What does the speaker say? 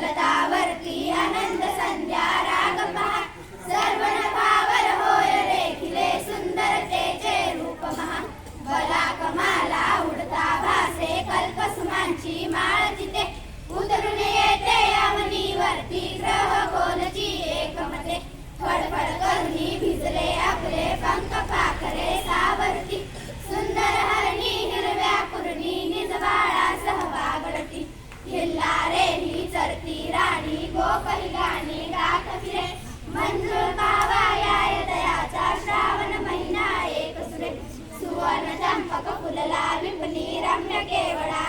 da da da पहिला मंजूळ पावा याय दयाचा श्रावण महिना एक सुरे सुवर्ण चंपक बुलला बिबली रम्य केवडा